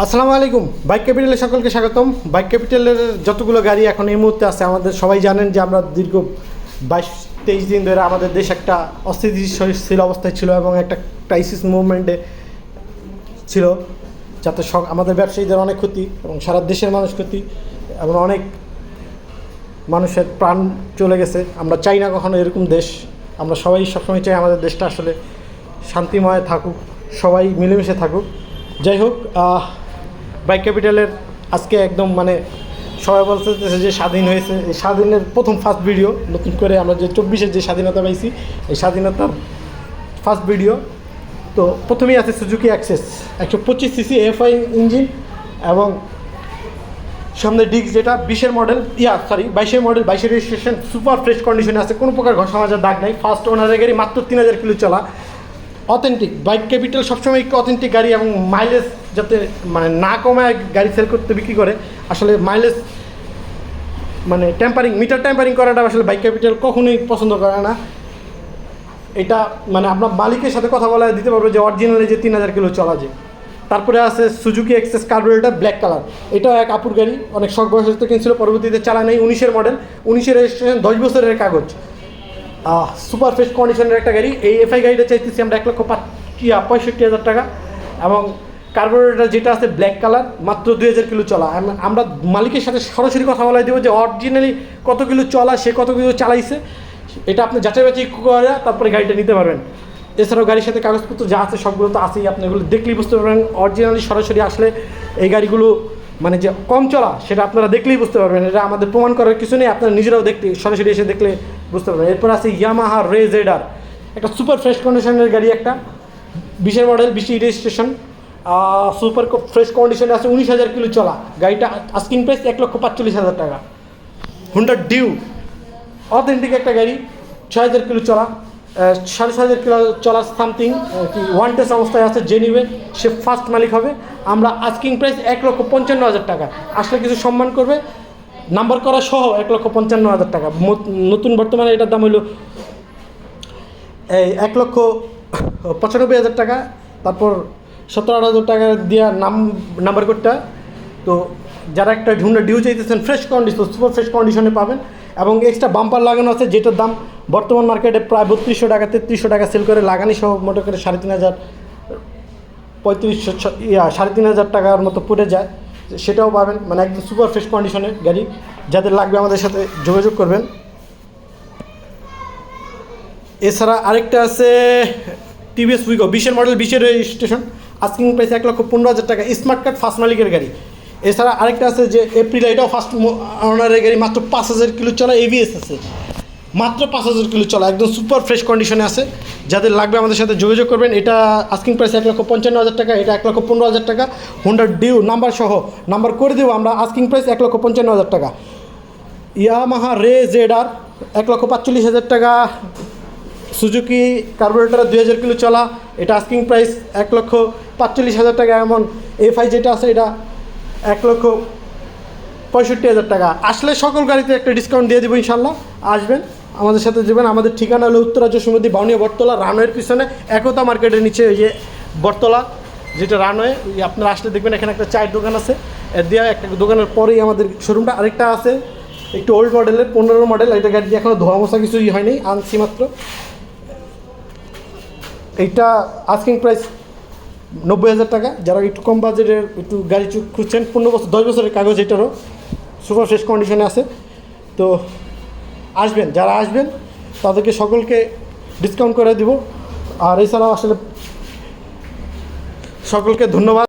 আসসালামু আলাইকুম। বাইক ক্যাপিটালে সকলকে স্বাগতম। বাইক ক্যাপিটালের যতগুলো গাড়ি এখন এই মুহূর্তে আছে, আমাদের সবাই জানেন যে আমরা দীর্ঘ বাইশ, তেইশ দিন ধরে আমাদের দেশ একটা অস্থিতিশীল অবস্থায় ছিল এবং একটা ক্রাইসিস মুভমেন্টে ছিল, যাতে আমাদের ব্যবসায়ীদের অনেক ক্ষতি এবং সারা দেশের মানুষ ক্ষতি এবং অনেক মানুষের প্রাণ চলে গেছে। আমরা চাই না কখনো এরকম দেশ। আমরা সবাই সবসময় চাই আমাদের দেশটা আসলে শান্তিময় থাকুক, সবাই মিলেমিশে থাকুক। যাই হোক বাইক ক্যাপিটালের আজকে একদম মানে সবাই বলছে যে স্বাধীন হয়েছে। এই স্বাধীনের প্রথম ফার্স্ট ভিডিও নতুন করে আমরা যে চব্বিশের যে স্বাধীনতা পাইছি, এই স্বাধীনতার ফার্স্ট ভিডিও তো প্রথমেই আছে সুজুকি অ্যাক্সেস একশো পঁচিশ সিসি এফআই ইঞ্জিন এবং সামনে ডিস্ক যেটা, বিশের মডেল ইয়া সরি বাইশের মডেল বাইশের রেজিস্ট্রেশন সুপার ফ্রেশ কন্ডিশনে আছে। কোনো প্রকার ঘষা মাজার দাগ নাই ফার্স্ট ওনারের গাড়ি মাত্র তিন হাজার কিলো চলা। অথেন্টিক বাইক ক্যাপিটাল সবসময় একটু অথেন্টিক গাড়ি এবং মাইলেজ যাতে মানে না কমায় গাড়ি সেল করতে, বিক্রি করে, আসলে মাইলেজ মানে ট্যাম্পারিং মিটার টেম্পারিং করাটা আসলে বাইক ক্যাপিটাল কখনোই পছন্দ করে না। এটা মানে আপনার মালিকের সাথে কথা বলা দিতে পারবে যে অরিজিনালি যে তিন হাজার কিলো চলা যায় তারপরে আছে Suzuki Access carburettor black colour এটাও এক আপুর গাড়ি, অনেক শখ বয়সে তো কিনছিল, পরবর্তীতে চালা নেই, উনিশের মডেল উনিশের রেজিস্ট্রেশন দশ বছরের কাগজ। সুপার ফ্রেশ কন্ডিশনের একটা গাড়ি। এই এফআই গাড়িটা চাইতেছি আমরা এক লক্ষ পঁয়ষট্টি হাজার টাকা। এবং কার্বোরেটার যেটা আছে ব্ল্যাক কালার মাত্র দুই হাজার কিলো চলা। আমরা মালিকের সাথে সরাসরি কথা বলাই দেবো যে অরিজিনালি কত কিলো চলা, সে কত কিলো চালাইছে। এটা আপনি যাচাই বাছাই করে তারপরে গাড়িটা নিতে পারবেন। এছাড়াও গাড়ির সাথে কাগজপত্র যা আছে সবগুলো তো আছেই, আপনি এগুলো দেখলেই বুঝতে পারবেন। অরিজিনালি সরাসরি আসলে এই গাড়িগুলো মানে যে কম চলা, সেটা আপনারা দেখলেই বুঝতে পারবেন। এটা আমাদের প্রমাণ করার কিছু নেই, আপনারা নিজেরাও দেখতে সরাসরি এসে দেখলে বুঝতে পারবেন এরপর আছে ইয়ামাহা রে জেডার একটা সুপার ফ্রেশ কন্ডিশনের গাড়ি একটা, বিশের মডেল বিশি রেজিস্ট্রেশন সুপার ফ্রেশ কন্ডিশনে আছে উনিশ হাজার কিলো চলা। গাড়িটা আস্কিং প্রাইস এক লক্ষ পাঁচচল্লিশ হাজার টাকা। হুন্ডা ডিউ অথেন্টিক একটা গাড়ি, ছয় হাজার কিলো চলা সাড়ে ছয় হাজার কিলো চলা সামথিং কি ওয়ান টেস্ট অবস্থায় আছে যে সে ফার্স্ট মালিক হবে। আমরা আস্কিং প্রাইস এক লক্ষ পঞ্চান্ন হাজার টাকা। আসলে কিছু সম্মান করবে নাম্বার করা সহ এক লক্ষ পঞ্চান্ন হাজার টাকা। নতুন বর্তমানে এটার দাম হলো এই এক লক্ষ পঁচানব্বই হাজার টাকা। তারপর সতেরো হাজার টাকা দিয়া নাম, নাম্বার কোডটা। তো যারা একটা হুন্ডা ডিউ চাইতেছেন ফ্রেশ কন্ডিশন সুপার ফ্রেশ কন্ডিশনে পাবেন। এবং এক্সট্রা বাম্পার লাগানো আছে, যেটার দাম বর্তমান মার্কেটে প্রায় বত্রিশশো টাকা, তেত্রিশশো টাকা সেল করে লাগানি সহ মোটো করে সাড়ে তিন হাজার, পঁয়ত্রিশশো ইয়া, সাড়ে তিন হাজার টাকার মতো পড়ে যায়। সেটাও পাবেন মানে একদম সুপার ফ্রেশ কন্ডিশনের গাড়ি। যাদের লাগবে আমাদের সাথে যোগাযোগ করবেন। এছাড়া আরেকটা আছে টিভিএস উইগো বিশের মডেল বিশের রেজিস্ট্রেশন আস্কিং প্রাইস এক লক্ষ পনেরো হাজার টাকা স্মার্ট কার্ড ফার্স্ট মালিকের গাড়ি। এছাড়া আরেকটা আছে যে এপ্রিল এটাও ফার্স্ট ওনারের গাড়ি, মাত্র পাঁচ হাজার কিলো চলা এভিএস আছে। মাত্র পাঁচ হাজার কিলো চলা, একদম সুপার ফ্রেশ কন্ডিশনে আছে। যাদের লাগবে আমাদের সাথে যোগাযোগ করবেন, এটা আস্কিং প্রাইস এক লক্ষ পঞ্চান্ন হাজার টাকা, এটা এক লক্ষ পনেরো হাজার টাকা। হোন্ডার ডিউ নাম্বার সহ নাম্বার করে দেবো আমরা আস্কিং প্রাইস এক লক্ষ পঞ্চান্ন হাজার টাকা। ইয়ামাহা রে জেড আর এক লক্ষ পাঁচচল্লিশ হাজার টাকা। সুজুকি কার্বোরেটার দুই হাজার কিলো চলা, এটা আস্কিং প্রাইস এক লক্ষ পাঁচচল্লিশ হাজার টাকা। এমন এফআই যেটা আছে, এটা এক লক্ষ পঁয়ষট্টি হাজার টাকা। আসলে সকল গাড়িতে একটা ডিসকাউন্ট দিয়ে দেবো ইনশাল্লাহ। আসবেন। আমাদের সাথে যাবেন। আমাদের ঠিকানা হলো উত্তরা যশোমতি বাউনিয়া বটতলা, রানওয়ের পিছনে একতা মার্কেটের নিচে ওই যে বটতলা, যেটা রানওয়ে আপনারা আসলে দেখবেন এখানে একটা চায়ের দোকান আছে। দিয়ে একটা দোকানের পরেই আমাদের শোরুমটা আরেকটা আছে। একটু ওল্ড মডেলের পনেরো মডেল এটা গাড়ি এখনও ধোয়া মশা কিছুই হয়নি, আনছি মাত্র। এইটা আস্কিং প্রাইস নব্বই হাজার টাকা। যারা একটু কম বাজেটের একটু গাড়ি খুঁজছেন, পনেরো বছর, দশ বছরের কাগজ এটারও সুপার ফ্রেশ কন্ডিশনে আছে। তো আসবেন যারা আসবেন তাদেরকে সকলকে ডিসকাউন্ট করে দিব। আর এছাড়াও আসলে সকলকে ধন্যবাদ।